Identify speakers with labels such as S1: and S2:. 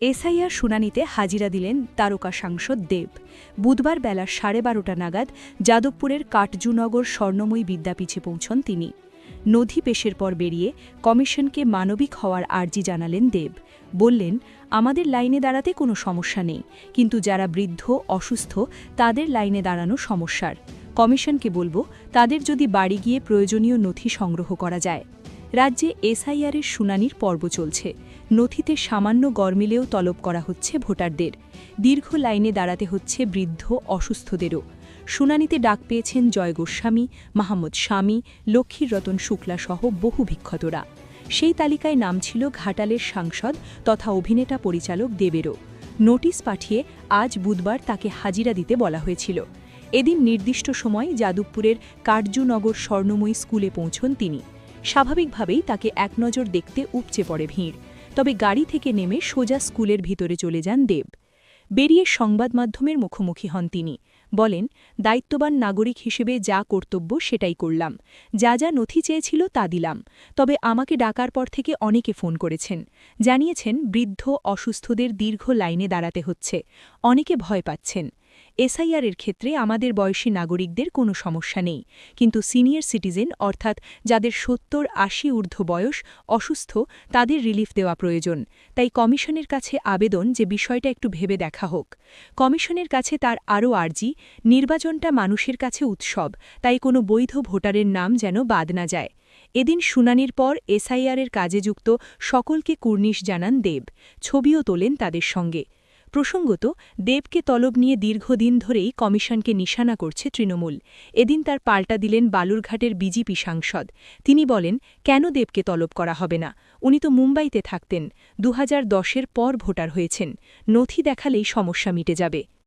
S1: SIR শুনানিতে হাজিরা দিলেন তারকা সাংসদ দেব। বুধবার বেলা সাড়ে বারোটা নাগাদ যাদবপুরের কাটজুনগর স্বর্ণময়ী বিদ্যাপীঠে পৌঁছন তিনি। নথি পেশের পর বেরিয়ে কমিশনকে মানবিক হওয়ার আর্জি জানালেন দেব। বললেন, আমাদের লাইনে দাঁড়াতে কোনো সমস্যা নেই, কিন্তু যারা বৃদ্ধ, অসুস্থ, তাদের লাইনে দাঁড়ানো সমস্যার। কমিশনকে বলব, তাদের যদি বাড়ি গিয়ে প্রয়োজনীয় নথি সংগ্রহ করা যায়। রাজ্যে এসআইআরের শুনানির পর্ব চলছে। নথিতে সামান্য গরমিলেও তলব করা হচ্ছে ভোটারদের। দীর্ঘ লাইনে দাঁড়াতে হচ্ছে বৃদ্ধ, অসুস্থদেরও। শুনানিতে ডাক পেয়েছেন জয় গোস্বামী, মাহমুদ স্বামী লক্ষ্মীর রতন শুক্লাসহ বহু বিক্ষতরা সেই তালিকায় নাম ছিল ঘাটালের সাংসদ তথা অভিনেতা পরিচালক দেবেরও। নোটিশ পাঠিয়ে আজ বুধবার তাকে হাজিরা দিতে বলা হয়েছিল। এদিন নির্দিষ্ট সময় যাদবপুরের কার্যনগর স্বর্ণময়ী স্কুলে পৌঁছন তিনি। স্বাভাবিকভাবেই তাকে এক নজর দেখতে উপচে পড়ে ভিড়। তবে গাড়ি থেকে নেমে সোজা স্কুলের ভিতরে চলে যান দেব। বেরিয়ে সংবাদ মাধ্যমের মুখোমুখি হন তিনি। বলেন, দায়িত্ববান নাগরিক হিসেবে যা কর্তব্য সেটাই করলাম। যা যা নথি চেয়েছিল তা দিলাম। তবে আমাকে ডাকার পর থেকে অনেকে ফোন করেছেন। জানিয়েছেন বৃদ্ধ অসুস্থদের দীর্ঘ লাইনে দাঁড়াতে হচ্ছে। অনেকে ভয় পাচ্ছেন। এসআইআরের ক্ষেত্রে আমাদের বয়সী নাগরিকদের কোনো সমস্যা নেই। কিন্তু সিনিয়র সিটিজেন অর্থাৎ যাদের সত্তর আশি ঊর্ধ্ব বয়স অসুস্থ, তাদের রিলিফ দেওয়া প্রয়োজন। তাই কমিশনের কাছে আবেদন যে বিষয়টা একটু ভেবে দেখা হোক। কমিশনের কাছে তার আরও আর্জি, নির্বাচনটা মানুষের কাছে উৎসব, তাই কোনো বৈধ ভোটারের নাম যেন বাদ না যায়। এদিন শুনানির পর এসআইআরের কাজে যুক্ত সকলকে কুর্নিশ জানান দেব। ছবিও তোলেন তাদের সঙ্গে। প্রসঙ্গত, দেবকে তলব নিয়ে দীর্ঘদিন ধরেই কমিশনকে নিশানা করছে তৃণমূল। এদিন তার পাল্টা দিলেন বালুরঘাটের বিজেপি সাংসদ। তিনি বলেন, কেন দেবকে তলব করা হবে না? উনি তো মুম্বাইতে থাকতেন। দু হাজার পর ভোটার হয়েছেন। নথি দেখালেই সমস্যা মিটে যাবে।